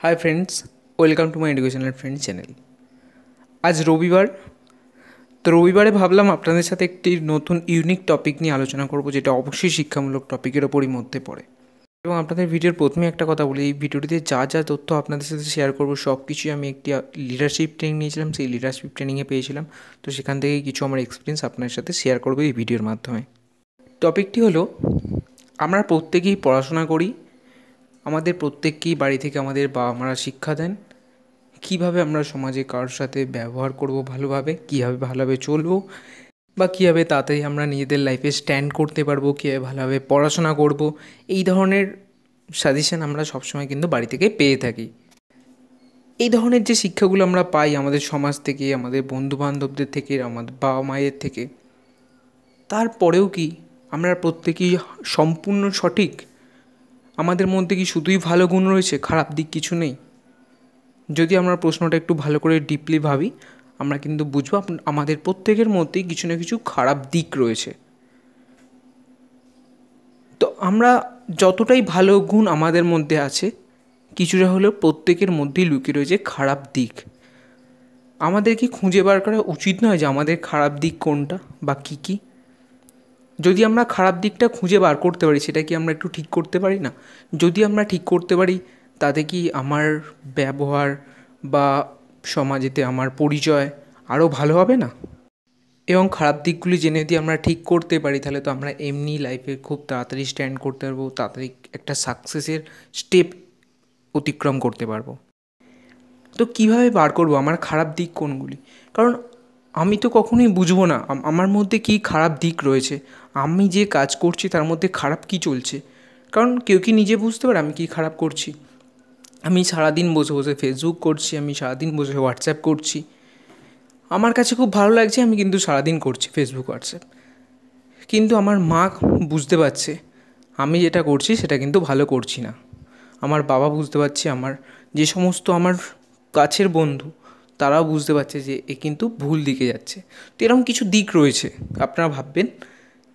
Hi friends welcome to my educational friend channel আজ রবিবার। তো রবিবারে ভাবলাম আপনাদের সাথে একটি নতুন ইউনিক টপিক নিয়ে আলোচনা করব, যেটা অবশ্যই শিক্ষামূলক টপিকের ওপরই মধ্যে পড়ে। এবং আপনাদের ভিডিওর প্রথমে একটা কথা বলি, এই ভিডিওটিতে যা যা তথ্য আপনাদের সাথে শেয়ার করব সব কিছুই আমি একটি লিডারশিপ ট্রেনিং নিয়েছিলাম, সেই লিডারশিপ ট্রেনিংয়ে পেয়েছিলাম। তো সেখান থেকে কিছু আমার এক্সপিরিয়েন্স আপনার সাথে শেয়ার করব এই ভিডিওর মাধ্যমে। টপিকটি হলো, আমরা প্রত্যেকেই পড়াশোনা করি আমাদের প্রত্যেককেই বাড়ি থেকে আমাদের বাবা মারা শিক্ষা দেন। কীভাবে আমরা সমাজে কারোর সাথে ব্যবহার করব ভালোভাবে, কীভাবে ভালোভাবে চলবো, বা কীভাবে তাড়াতাড়ি আমরা নিজেদের লাইফে স্ট্যান্ড করতে পারব, কীভাবে ভালোভাবে পড়াশোনা করব, এই ধরনের সাজেশান আমরা সবসময় কিন্তু বাড়ি থেকে পেয়ে থাকি। এই ধরনের যে শিক্ষাগুলো আমরা পাই আমাদের সমাজ থেকে, আমাদের বন্ধু বান্ধবদের থেকে, আমাদের বাবা মায়ের থেকে, তারপরেও কি আমরা প্রত্যেকেই সম্পূর্ণ সঠিক আমাদের মধ্যে কি শুধুই ভালো গুণ রয়েছে? খারাপ দিক কিছু নেই। যদি আমরা প্রশ্নটা একটু ভালো করে ডিপলি ভাবি, আমরা কিন্তু বুঝব আমাদের প্রত্যেকের মধ্যেই কিছু না কিছু খারাপ দিক রয়েছে। তো আমরা যতটাই ভালো গুণ আমাদের মধ্যে আছে, কিছুটা হলেও প্রত্যেকের মধ্যেই লুকিয়ে রয়েছে খারাপ দিক। আমাদের কি খুঁজে বার করা উচিত নয় যে আমাদের খারাপ দিক কোনটা বা কী কী। যদি আমরা খারাপ দিকটা খুঁজে বার করতে পারি, সেটা কি আমরা একটু ঠিক করতে পারি না? যদি আমরা ঠিক করতে পারি, তাতে কি আমার ব্যবহার বা সমাজেতে আমার পরিচয় আরও ভালো হবে না? এবং খারাপ দিকগুলি জেনে যদি আমরা ঠিক করতে পারি, তাহলে তো আমরা এমনি লাইফে খুব তাড়াতাড়ি স্ট্যান্ড করতে পারব, তাড়াতাড়ি একটা সাকসেসের স্টেপ অতিক্রম করতে পারব। তো কীভাবে বার করব? আমার খারাপ দিক কোনগুলি? কারণ আমি তো কখনোই বুঝব না আমার মধ্যে কী খারাপ দিক রয়েছে, আমি যে কাজ করছি তার মধ্যে খারাপ কী চলছে? কারণ কেউ কি নিজে বুঝতে পারে আমি কী খারাপ করছি? আমি সারাদিন বসে বসে ফেসবুক করছি, আমি সারাদিন বসে হোয়াটসঅ্যাপ করছি। আমার কাছে খুব ভালো লাগছে, আমি কিন্তু সারাদিন করছি ফেসবুক হোয়াটসঅ্যাপ কিন্তু আমার মা বুঝতে পারছে, আমি যেটা করছি সেটা কিন্তু ভালো করছি না। আমার বাবা বুঝতে পারছে, আমার যে সমস্ত আমার কাছের বন্ধু তারাও বুঝতে পারছে যে এ কিন্তু ভুল দিকে যাচ্ছে। তো এরকম কিছু দিক রয়েছে, আপনারা ভাববেন।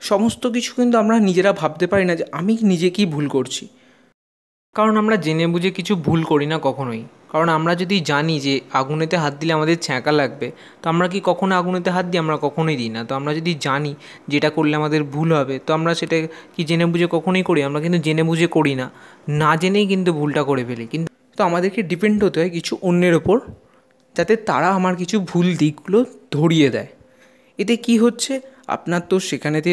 সমস্ত কিছু কিন্তু আমরা নিজেরা ভাবতে পারি না যে আমি নিজে কী ভুল করছি। কারণ আমরা জেনে বুঝে কিছু ভুল করি না কখনোই। কারণ আমরা যদি জানি যে আগুনেতে হাত দিলে আমাদের ছ্যাঁকা লাগবে, তো আমরা কি কখনো আগুনেতে হাত দিই? আমরা কখনোই দিই না। তো আমরা যদি জানি যেটা করলে আমাদের ভুল হবে, তো আমরা সেটা কি জেনে বুঝে কখনোই করি? আমরা কিন্তু জেনে বুঝে করি না। না জেনেই কিন্তু ভুলটা করে ফেলি। কিন্তু তো আমাদেরকে ডিপেন্ড হতে হয় কিছু অন্যের ওপর। যাতে তারা আমার কিছু ভুল দিকগুলো ধরিয়ে দেয়। এতে কি হচ্ছে? আপনার তো সেখানেতে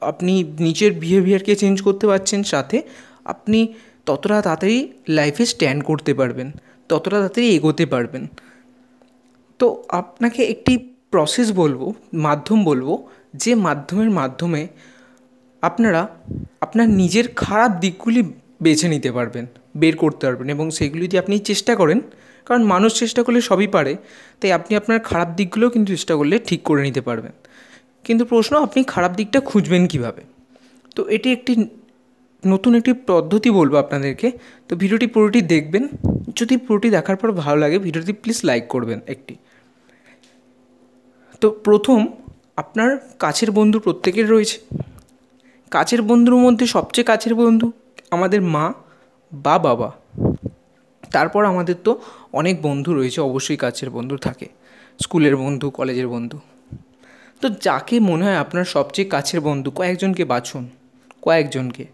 আপনি নিজের বিহেভিয়ারকে চেঞ্জ করতে পারছেন, সাথে আপনি ততটা তাড়াতাড়ি লাইফে স্ট্যান্ড করতে পারবেন, ততটা তাড়াতাড়ি এগোতে পারবেন। তো আপনাকে একটি প্রসেস বলব, মাধ্যম বলব, যে মাধ্যমের মাধ্যমে আপনারা আপনার নিজের খারাপ দিকগুলি বেছে নিতে পারবেন, বের করতে পারবেন এবং সেগুলি যদি আপনি চেষ্টা করেন কারণ মানুষ চেষ্টা করলে সবই পারে, তাই আপনি আপনার খারাপ দিকগুলোও কিন্তু চেষ্টা করলে ঠিক করে নিতে পারবেন। কিন্তু প্রশ্ন, আপনি খারাপ দিকটা খুঁজবেন কীভাবে? তো এটি একটি নতুন একটি পদ্ধতি বলব আপনাদেরকে। তো ভিডিওটি পুরোটি দেখবেন। যদি পুরোটি দেখার পর ভালো লাগে, ভিডিওটি প্লিজ লাইক করবেন একটি। তো প্রথম, আপনার কাছের বন্ধু প্রত্যেকের রয়েছে। কাছের বন্ধুর মধ্যে সবচেয়ে কাছের বন্ধু আমাদের মা বা বাবা। তারপর আমাদের তো অনেক বন্ধু রয়েছে, অবশ্যই কাছের বন্ধু থাকে, স্কুলের বন্ধু, কলেজের বন্ধু। তো যাকে মনে হয় আপনার সবচেয়ে কাছের বন্ধু, কয়েকজনকে বাছুন, কয়েকজনকে,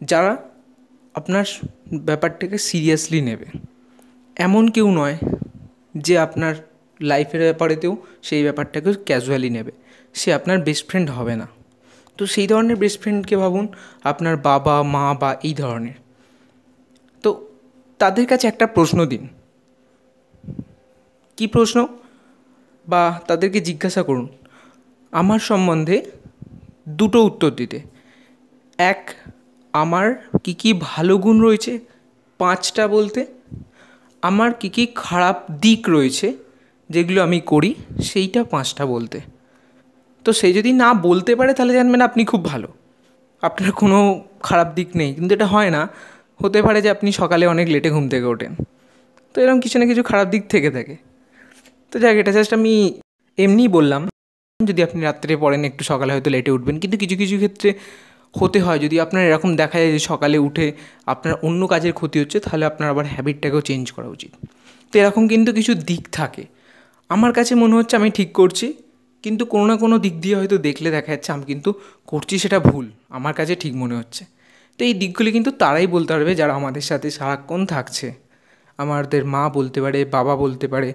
যারা আপনার ব্যাপারটাকে সিরিয়াসলি নেবে। এমন কেউ নয় যে আপনার লাইফের ব্যাপারেতেও সেই ব্যাপারটাকে ক্যাজুয়ালি নেবে। সে আপনার বেস্ট ফ্রেন্ড হবে না। তো সেই ধরনের বেস্ট ফ্রেন্ডকে ভাবুন, আপনার বাবা, মা বা এই ধরনের। তাদের কাছে একটা প্রশ্ন দিন। কি প্রশ্ন? বা তাদেরকে জিজ্ঞাসা করুন। আমার সম্বন্ধে দুটো উত্তর দিতে। এক, আমার কী কী ভালো গুণ রয়েছে? পাঁচটা বলতে, আমার কী কী খারাপ দিক রয়েছে যেগুলো আমি করি, সেইটা পাঁচটা বলতে। তো সে যদি না বলতে পারে, তাহলে জানবেন আপনি খুব ভালো। আপনার কোনো খারাপ দিক নেই। কিন্তু এটা হয় না। হতে পারে যে আপনি সকালে অনেক লেটে ঘুম থেকে ওঠেন। তো এরকম কিছু না কিছু খারাপ দিক থেকে থাকে। তো যাক, এটা জাস্ট আমি এমনিই বললাম, যদি আপনি রাত্রে পড়েন একটু সকালে হয়তো লেটে উঠবেন, কিন্তু কিছু কিছু ক্ষেত্রে হতে হয়। যদি আপনার এরকম দেখা যায় যে সকালে উঠে আপনার অন্য কাজের ক্ষতি হচ্ছে, তাহলে আপনার আবার হ্যাবিটটাকেও চেঞ্জ করা উচিত। তো এরকম কিন্তু কিছু দিক থাকে। আমার কাছে মনে হচ্ছে আমি ঠিক করছি, কিন্তু কোনো না কোনো দিক দিয়ে হয়তো দেখলে দেখা যাচ্ছে আমি কিন্তু করছি সেটা ভুল। আমার কাছে ঠিক মনে হচ্ছে। তো এই দিকগুলি কিন্তু তারাই বলতে পারবে যারা আমাদের সাথে সারাক্ষণ থাকছে। আমাদের মা বলতে পারে, বাবা বলতে পারে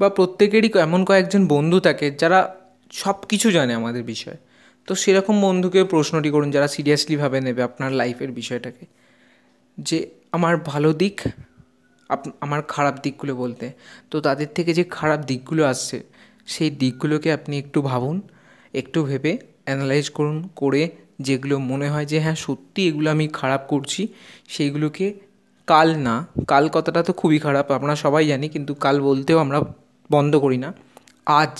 বা প্রত্যেকেরই এমন কয়েকজন বন্ধু থাকে যারা সব কিছু জানে আমাদের বিষয়ে। তো সেরকম বন্ধুকে প্রশ্নটি করুন যারা সিরিয়াসলিভাবে নেবে আপনার লাইফের বিষয়টাকে। যে আমার ভালো দিক, আপ আমার খারাপ দিকগুলো বলতে। তো তাদের থেকে যে খারাপ দিকগুলো আসছে, সেই দিকগুলোকে আপনি একটু ভাবুন, একটু ভেবে অ্যানালাইজ করুন, করে যেগুলো মনে হয় যে হ্যাঁ সত্যি এগুলো আমি খারাপ করছি, সেইগুলোকে কাল না, কাল কথাটা তো খুবই খারাপ, আমরা সবাই জানি, কিন্তু কাল বলতেও আমরা বন্ধ করি না। আজ,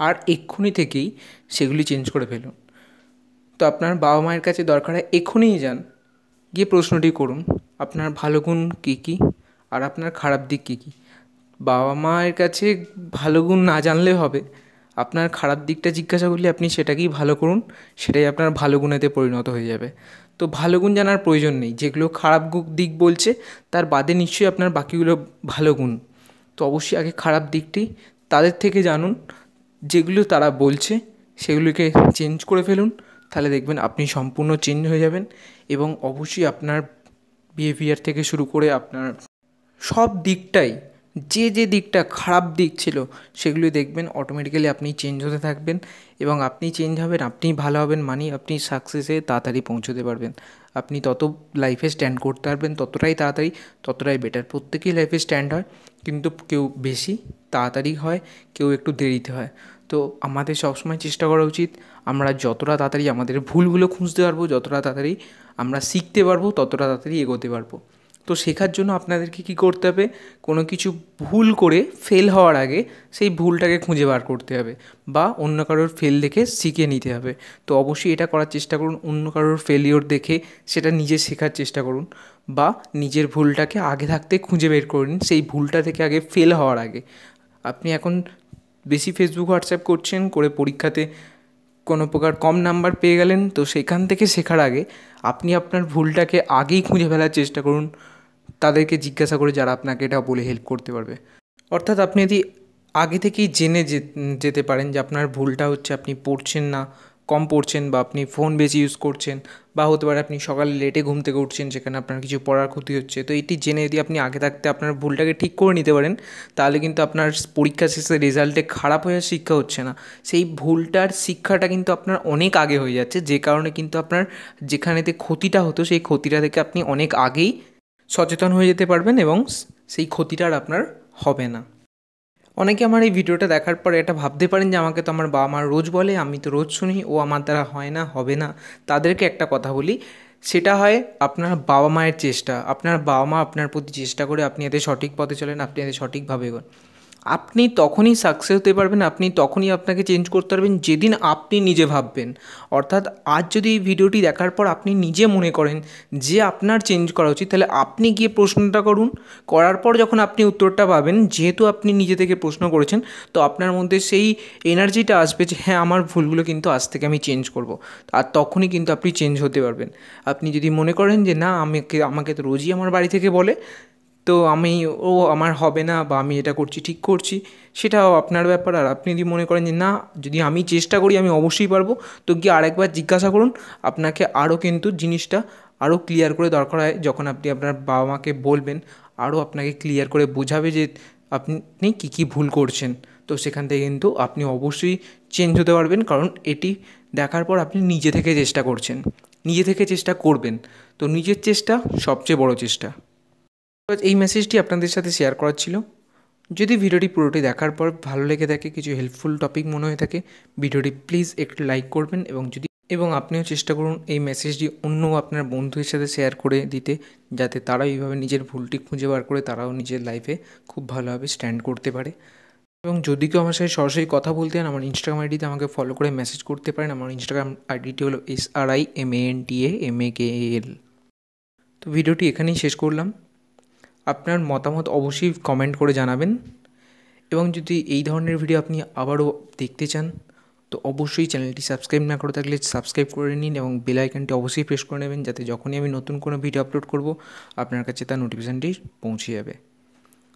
আর এক্ষুনি থেকেই সেগুলি চেঞ্জ করে ফেলুন। তো আপনার বাবা মায়ের কাছে দরকার হয়, এক্ষুনিই যান, গিয়ে প্রশ্নটি করুন, আপনার ভালো গুণ কী কী, আর আপনার খারাপ দিক কী কী? বাবা মায়ের কাছে ভালো গুণ না জানলে হবে আপনার খারাপ দিকটা জিজ্ঞাসা করলে আপনি সেটাকেই ভালো করুন, সেটাই আপনার ভালো গুণেতে পরিণত হয়ে যাবে। তো ভালো গুণ জানার প্রয়োজন নেই, যেগুলো খারাপ দিক বলছে, তার বাদে নিশ্চয়ই আপনার বাকিগুলো ভালো গুণ। তো অবশ্যই আগে খারাপ দিকটি তাদের থেকে জানুন, যেগুলো তারা বলছে, সেগুলিকে চেঞ্জ করে ফেলুন, তাহলে দেখবেন আপনি সম্পূর্ণ চেঞ্জ হয়ে যাবেন এবং অবশ্যই আপনার বিহেভিয়ার থেকে শুরু করে আপনার সব দিকটাই যে যে দিকটা খারাপ দিক ছিল, সেগুলি দেখবেন অটোমেটিক্যালি আপনি চেঞ্জ হতে থাকবেন এবং আপনি চেঞ্জ হবেন আপনিই ভালো হবেন মানে আপনি সাকসেসে তাড়াতাড়ি পৌঁছতে পারবেন। আপনি তত লাইফে স্ট্যান্ড করতে পারবেন, ততটাই তাড়াতাড়ি, ততটাই বেটার প্রত্যেকেই লাইফে স্ট্যান্ড হয়, কিন্তু কেউ বেশি তাড়াতাড়ি হয়, কেউ একটু দেরিতে হয়। তো আমাদের সবসময় চেষ্টা করা উচিত, আমরা যতটা তাড়াতাড়ি আমাদের ভুলগুলো খুঁজতে পারব, যতটা তাড়াতাড়ি আমরা শিখতে পারব, ততটা তাড়াতাড়ি এগোতে পারব। তো শেখার জন্য আপনাদেরকে কী করতে হবে? কোনো কিছু ভুল করে ফেল হওয়ার আগে সেই ভুলটাকে খুঁজে বার করতে হবে বা অন্য কারোর ফেল দেখে শিখে নিতে হবে। তো অবশ্যই এটা করার চেষ্টা করুন, অন্য কারোর ফেলিওর দেখে সেটা নিজে শেখার চেষ্টা করুন বা নিজের ভুলটাকে আগে থাকতে খুঁজে বের করুন সেই ভুলটা থেকে আগে ফেল হওয়ার আগে। আপনি এখন বেশি ফেসবুক হোয়াটসঅ্যাপ করছেন, করে পরীক্ষাতে কোনো প্রকার কম নাম্বার পেয়ে গেলেন, তো সেখান থেকে শেখার আগে আপনি আপনার ভুলটাকে আগেই খুঁজে ফেলার চেষ্টা করুন। তাদেরকে জিজ্ঞাসা করে যারা আপনাকে এটা বলে হেল্প করতে পারবে। অর্থাৎ আপনি যদি আগে থেকেই জেনে যেতে পারেন যে আপনার ভুলটা হচ্ছে আপনি পড়ছেন না, কম পড়ছেন বা আপনি ফোন বেশি ইউজ করছেন বা হতে পারে আপনি সকালে লেটে ঘুম থেকে উঠছেন সেখানে আপনার কিছু পড়ার ক্ষতি হচ্ছে, তো এটি জেনে যদি আপনি আগে থাকতে আপনার ভুলটাকে ঠিক করে নিতে পারেন, তাহলে কিন্তু আপনার পরীক্ষা শেষে রেজাল্টে খারাপ হয়ে শিক্ষা হচ্ছে না। সেই ভুলটার শিক্ষাটা কিন্তু আপনার অনেক আগে হয়ে যাচ্ছে, যে কারণে কিন্তু আপনার যেখানেতে ক্ষতিটা হতো সেই ক্ষতিটা থেকে আপনি অনেক আগেই সচেতন হয়ে যেতে পারবেন এবং সেই ক্ষতিটা আর আপনার হবে না। অনেকে আমার এই ভিডিওটা দেখার পরে এটা ভাবতে পারেন যে আমাকে তো আমার বাবা মা রোজ বলে, আমি তো রোজ শুনি, ও আমার দ্বারা হয় না, হবে না। তাদেরকে একটা কথা বলি, সেটা হয় আপনার বাবা মায়ের চেষ্টা, আপনার বাবা মা আপনার প্রতি চেষ্টা করে আপনি এতে সঠিক পথে চলেন, আপনি এতে সঠিকভাবে এগোন। আপনি তখনই সাকসেস হতে পারবেন, আপনি তখনই আপনাকে চেঞ্জ করতে পারবেন, যেদিন আপনি নিজে ভাববেন। অর্থাৎ আজ যদি এই ভিডিওটি দেখার পর আপনি নিজে মনে করেন যে আপনার চেঞ্জ করা উচিত, তাহলে আপনি গিয়ে প্রশ্নটা করুন। করার পর যখন আপনি উত্তরটা পাবেন, যেহেতু আপনি নিজে থেকে প্রশ্ন করেছেন, তো আপনার মধ্যে সেই এনার্জিটা আসবে যে হ্যাঁ আমার ভুলগুলো কিন্তু আজ থেকে আমি চেঞ্জ করব। আর তখনই কিন্তু আপনি চেঞ্জ হতে পারবেন। আপনি যদি মনে করেন যে, না, আমাকে আমাকে তো রোজই আমার বাড়ি থেকে বলে তো আমি, ও আমার হবে না বা আমি এটা করছি, ঠিক করছি, সেটাও আপনার ব্যাপার। আর আপনি যদি মনে করেন যে না, যদি আমি চেষ্টা করি, আমি অবশ্যই পারব, তো গিয়ে আরেকবার জিজ্ঞাসা করুন। আপনাকে আরও কিন্তু জিনিসটা আরও ক্লিয়ার করে দরকার হয়, যখন আপনি আপনার বাবা মাকে বলবেন, আরও আপনাকে ক্লিয়ার করে বোঝাবে যে আপনি কী কী ভুল করছেন। তো সেখান থেকে কিন্তু আপনি অবশ্যই চেঞ্জ হতে পারবেন, কারণ এটি দেখার পর আপনি নিজে থেকে চেষ্টা করছেন, নিজে থেকে চেষ্টা করবেন। তো নিজের চেষ্টা সবচেয়ে বড় চেষ্টা। এই মেসেজটি আপনাদের সাথে শেয়ার করার ছিল। যদি ভিডিওটি পুরোটি দেখার পর ভালো লেগে থাকে, কিছু হেল্পফুল টপিক মনে হয়ে থাকে ভিডিওটি প্লিজ একটু লাইক করবেন এবং যদি, এবং আপনিও চেষ্টা করুন এই মেসেজটি অন্য আপনার বন্ধুদের সাথে শেয়ার করে দিতে, যাতে তারা এইভাবে নিজের ভুলটি খুঁজে বার করে তারাও নিজের লাইফে খুব ভালোভাবে স্ট্যান্ড করতে পারে। এবং যদি কেউ আমার সাথে সরাসরি কথা বলতে চান, আমার ইনস্টাগ্রাম আইডিতে আমাকে ফলো করে মেসেজ করতে পারেন। আমার ইনস্টাগ্রাম আইডিটি হলো S R I M A N T A M A K L তো ভিডিওটি এখানেই শেষ করলাম। আপনার মতামত অবশ্যই কমেন্ট করে জানাবেন। এবং যদি এই ধরনের ভিডিও আপনি আবারও দেখতে চান, তো অবশ্যই চ্যানেলটি সাবস্ক্রাইব না করে থাকলে সাবস্ক্রাইব করে নিন এবং বেল আইকনটি অবশ্যই প্রেস করে নেবেন যাতে যখনই আমি নতুন কোনো ভিডিও আপলোড করব, আপনার কাছে তার নোটিফিকেশানটি পৌঁছে যাবে।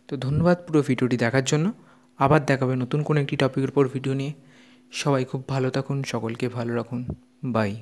তো ধন্যবাদ পুরো ভিডিওটি দেখার জন্য। আবার দেখাবে নতুন কোনো একটি টপিকের উপর ভিডিও নিয়ে। সবাই খুব ভালো থাকুন, সকলকে ভালো রাখুন। বাই